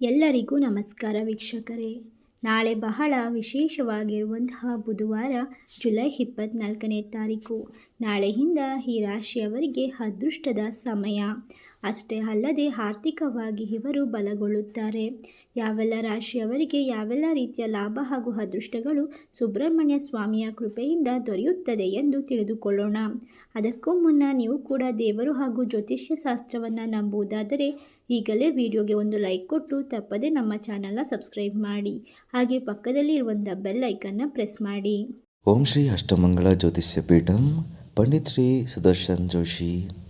ಎಲ್ಲರಿಗೂ ನಮಸ್ಕಾರ ವೀಕ್ಷಕರೇ. ನಾಳೆ ಬಹಳ ವಿಶೇಷವಾಗಿರುವಂತಹ ಬುಧವಾರ, ಜುಲೈ ಇಪ್ಪತ್ತ್ನಾಲ್ಕನೇ ತಾರೀಕು. ನಾಳೆಯಿಂದ ಈ ರಾಶಿಯವರಿಗೆ ಅದೃಷ್ಟದ ಸಮಯ. ಅಷ್ಟೇ ಅಲ್ಲದೆ ಆರ್ಥಿಕವಾಗಿ ಇವರು ಬಲಗೊಳ್ಳುತ್ತಾರೆ. ಯಾವೆಲ್ಲ ರಾಶಿಯವರಿಗೆ ಯಾವೆಲ್ಲ ರೀತಿಯ ಲಾಭ ಹಾಗೂ ಅದೃಷ್ಟಗಳು ಸುಬ್ರಹ್ಮಣ್ಯ ಸ್ವಾಮಿಯ ಕೃಪೆಯಿಂದ ದೊರೆಯುತ್ತದೆ ಎಂದು ತಿಳಿದುಕೊಳ್ಳೋಣ. ಅದಕ್ಕೂ ಮುನ್ನ ನೀವು ಕೂಡ ದೇವರು ಹಾಗೂ ಜ್ಯೋತಿಷ್ಯ ಶಾಸ್ತ್ರವನ್ನು ನಂಬುವುದಾದರೆ ಈಗಲೇ ವಿಡಿಯೋಗೆ ಒಂದು ಲೈಕ್ ಕೊಟ್ಟು ತಪ್ಪದೆ ನಮ್ಮ ಚಾನಲ್ನ ಸಬ್ಸ್ಕ್ರೈಬ್ ಮಾಡಿ. ಹಾಗೆ ಪಕ್ಕದಲ್ಲಿ ಇರುವಂಥ ಬೆಲ್ ಐಕನ್ನ ಪ್ರೆಸ್ ಮಾಡಿ. ಓಂ ಶ್ರೀ ಅಷ್ಟಮಂಗಳ ಜ್ಯೋತಿಷ್ಯ ಪೀಠಂ ಪಂಡಿತ್ ಶ್ರೀ ಸುದರ್ಶನ್ ಜೋಶಿ.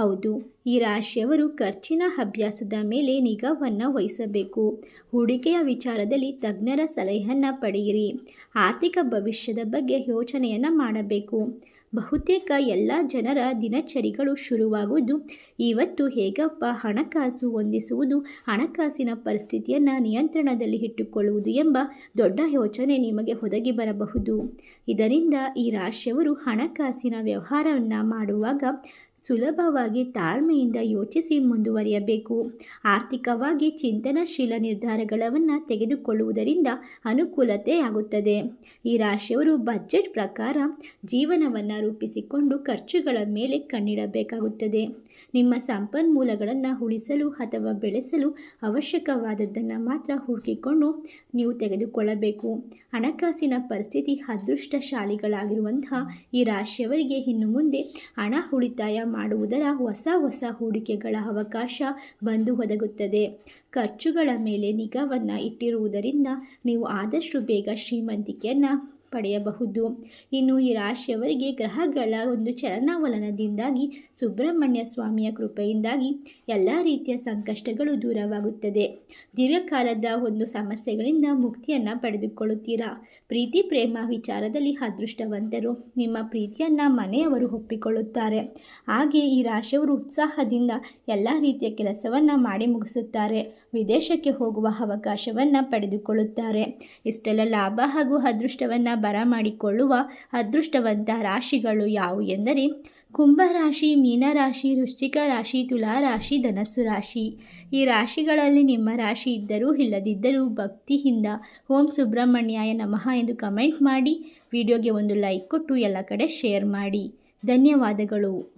ಹೌದು, ಈ ರಾಶಿಯವರು ಖರ್ಚಿನ ಅಭ್ಯಾಸದ ಮೇಲೆ ನಿಗಾವನ್ನು ವಹಿಸಬೇಕು. ಹೂಡಿಕೆಯ ವಿಚಾರದಲ್ಲಿ ತಜ್ಞರ ಸಲಹೆಯನ್ನು ಪಡೆಯಿರಿ. ಆರ್ಥಿಕ ಭವಿಷ್ಯದ ಬಗ್ಗೆ ಯೋಚನೆಯನ್ನು ಮಾಡಬೇಕು. ಬಹುತೇಕ ಎಲ್ಲ ಜನರ ದಿನಚರಿಗಳು ಶುರುವಾಗುವುದು, ಇವತ್ತು ಹೇಗಪ್ಪ ಹಣಕಾಸು ಹೊಂದಿಸುವುದು, ಹಣಕಾಸಿನ ಪರಿಸ್ಥಿತಿಯನ್ನು ನಿಯಂತ್ರಣದಲ್ಲಿ ಇಟ್ಟುಕೊಳ್ಳುವುದು ಎಂಬ ದೊಡ್ಡ ಯೋಚನೆ ನಿಮಗೆ ಒದಗಿ ಬರಬಹುದು. ಇದರಿಂದ ಈ ರಾಶಿಯವರು ಹಣಕಾಸಿನ ವ್ಯವಹಾರವನ್ನು ಮಾಡುವಾಗ ಸುಲಭವಾಗಿ ತಾಳ್ಮೆಯಿಂದ ಯೋಚಿಸಿ ಮುಂದುವರಿಯಬೇಕು. ಆರ್ಥಿಕವಾಗಿ ಚಿಂತನಶೀಲ ನಿರ್ಧಾರಗಳನ್ನು ತೆಗೆದುಕೊಳ್ಳುವುದರಿಂದ ಅನುಕೂಲತೆ ಆಗುತ್ತದೆ ಈ ರಾಶಿಯವರು ಬಜೆಟ್ ಪ್ರಕಾರ ಜೀವನವನ್ನು ರೂಪಿಸಿಕೊಂಡು ಖರ್ಚುಗಳ ಮೇಲೆ ಕಣ್ಣಿಡಬೇಕಾಗುತ್ತದೆ. ನಿಮ್ಮ ಸಂಪನ್ಮೂಲಗಳನ್ನು ಉಳಿಸಲು ಅಥವಾ ಬೆಳೆಸಲು ಅವಶ್ಯಕವಾದದ್ದನ್ನು ಮಾತ್ರ ಹುಡುಕಿಕೊಂಡು ನೀವು ತೆಗೆದುಕೊಳ್ಳಬೇಕು. ಹಣಕಾಸಿನ ಪರಿಸ್ಥಿತಿ ಅದೃಷ್ಟಶಾಲಿಗಳಾಗಿರುವಂತಹ ಈ ರಾಶಿಯವರಿಗೆ ಇನ್ನು ಮುಂದೆ ಹಣ ಉಳಿತಾಯ ಮಾಡುವುದರ ಹೊಸ ಹೊಸ ಹೂಡಿಕೆಗಳ ಅವಕಾಶ ಬಂದು ಒದಗುತ್ತದೆ. ಖರ್ಚುಗಳ ಮೇಲೆ ನಿಗಾವನ್ನು ಇಟ್ಟಿರುವುದರಿಂದ ನೀವು ಆದಷ್ಟು ಬೇಗ ಶ್ರೀಮಂತಿಕೆಯನ್ನು ಪಡೆಯಬಹುದು. ಇನ್ನು ಈ ರಾಶಿಯವರಿಗೆ ಗ್ರಹಗಳ ಒಂದು ಚಲನವಲನದಿಂದಾಗಿ ಸುಬ್ರಹ್ಮಣ್ಯ ಸ್ವಾಮಿಯ ಕೃಪೆಯಿಂದಾಗಿ ಎಲ್ಲ ರೀತಿಯ ಸಂಕಷ್ಟಗಳು ದೂರವಾಗುತ್ತದೆ. ದೀರ್ಘಕಾಲದ ಒಂದು ಸಮಸ್ಯೆಗಳಿಂದ ಮುಕ್ತಿಯನ್ನು ಪಡೆದುಕೊಳ್ಳುತ್ತೀರಾ? ಪ್ರೀತಿ, ಪ್ರೇಮ ವಿಚಾರದಲ್ಲಿ ಅದೃಷ್ಟವಂತರು ನಿಮ್ಮ ಪ್ರೀತಿಯನ್ನು ಮನೆಯವರು ಒಪ್ಪಿಕೊಳ್ಳುತ್ತಾರೆ. ಹಾಗೆ ಈ ರಾಶಿಯವರು ಉತ್ಸಾಹದಿಂದ ಎಲ್ಲ ರೀತಿಯ ಕೆಲಸವನ್ನು ಮಾಡಿ ಮುಗಿಸುತ್ತಾರೆ. ವಿದೇಶಕ್ಕೆ ಹೋಗುವ ಅವಕಾಶವನ್ನು ಪಡೆದುಕೊಳ್ಳುತ್ತಾರೆ. ಇಷ್ಟೆಲ್ಲ ಲಾಭ ಹಾಗೂ ಅದೃಷ್ಟವನ್ನು ಬರಮಾಡಿಕೊಳ್ಳುವ ಅದೃಷ್ಟವಂತ ರಾಶಿಗಳು ಯಾವುವು ಎಂದರೆ ಕುಂಭರಾಶಿ, ಮೀನರಾಶಿ, ವೃಶ್ಚಿಕ ರಾಶಿ ತುಲಾ ರಾಶಿ ಧನಸ್ಸು ರಾಶಿ. ಈ ರಾಶಿಗಳಲ್ಲಿ ನಿಮ್ಮ ರಾಶಿ ಇದ್ದರೂ ಇಲ್ಲದಿದ್ದರೂ ಭಕ್ತಿಯಿಂದ ಓಂ ಸುಬ್ರಹ್ಮಣ್ಯಾಯ ನಮಃ ಎಂದು ಕಮೆಂಟ್ ಮಾಡಿ, ವಿಡಿಯೋಗೆ ಒಂದು ಲೈಕ್ ಕೊಟ್ಟು ಎಲ್ಲ ಕಡೆ ಶೇರ್ ಮಾಡಿ. ಧನ್ಯವಾದಗಳು.